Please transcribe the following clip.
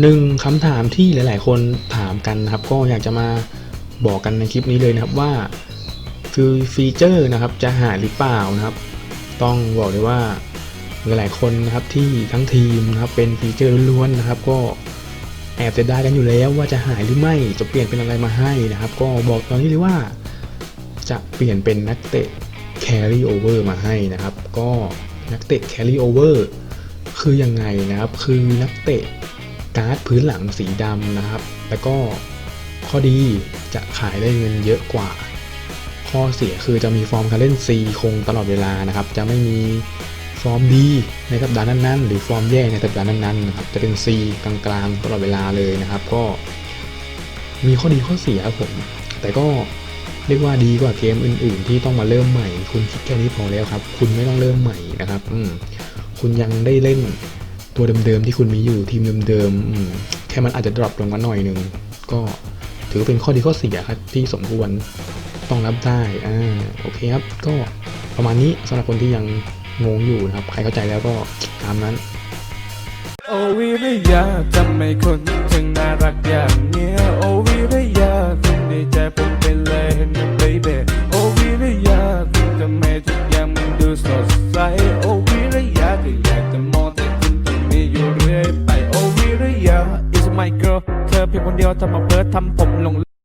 หนึ่งคำถามที่หลาย ๆ คนถามกันนะครับ ก็อยากจะมาบอกกันในคลิปนี้เลยนะครับว่าคือฟีเจอร์นะครับจะหายหรือเปล่านะครับ ต้องบอกเลยว่าหลายๆคนนะครับที่ทั้งทีมนะครับเป็นฟีเจอร์ล้วนๆนะครับ ก็แอบจะได้กันอยู่แล้วว่าจะหายหรือไม่จะเปลี่ยนเป็นอะไรมาให้นะครับ ก็บอกตอนนี้เลยว่า จะเปลี่ยนเป็นนักเตะ carry over มาให้นะครับ ก็นักเตะ carry over คือยังไงนะครับ คือนักเตะ การ์ดพื้นหลังสีดำนะครับ แล้วก็ข้อดีจะขายได้เงินเยอะกว่า ข้อเสียคือจะมีฟอร์มการเล่น C คงตลอดเวลานะครับ จะไม่มีฟอร์มดีในสัปดาห์นั้นๆ หรือฟอร์มแย่ในสัปดาห์นั้นๆนะครับ จะเป็น C กลางๆตลอดเวลาเลยนะครับ ก็ มีข้อดีข้อเสียครับผม แต่ก็เรียกว่าดีกว่าเกมอื่น ๆ ที่ต้องมาเริ่มใหม่ คุณคิดแค่นี้พอแล้วครับ คุณไม่ต้องเริ่มใหม่นะครับ อืคุณยังได้เล่น ตัวเดิมๆที่คุณมีอยู่ทีมเดิมๆแค่มันอาจจะดรอปลงมาหน่อยหนึ่งก็ถือเป็นข้อดีข้อเสียครับที่สมควรต้องรับได้อ่าโอเคครับ ก็ประมาณนี้สำหรับคนที่ยังงงอยู่นะครับ ใครเข้าใจแล้วก็ตามนั้น โอวิริยาทำไมคนถึงน่ารักอย่างเนี้ยโอวิ พียงคนเดียวทำมาเพิร์ทำผมหลง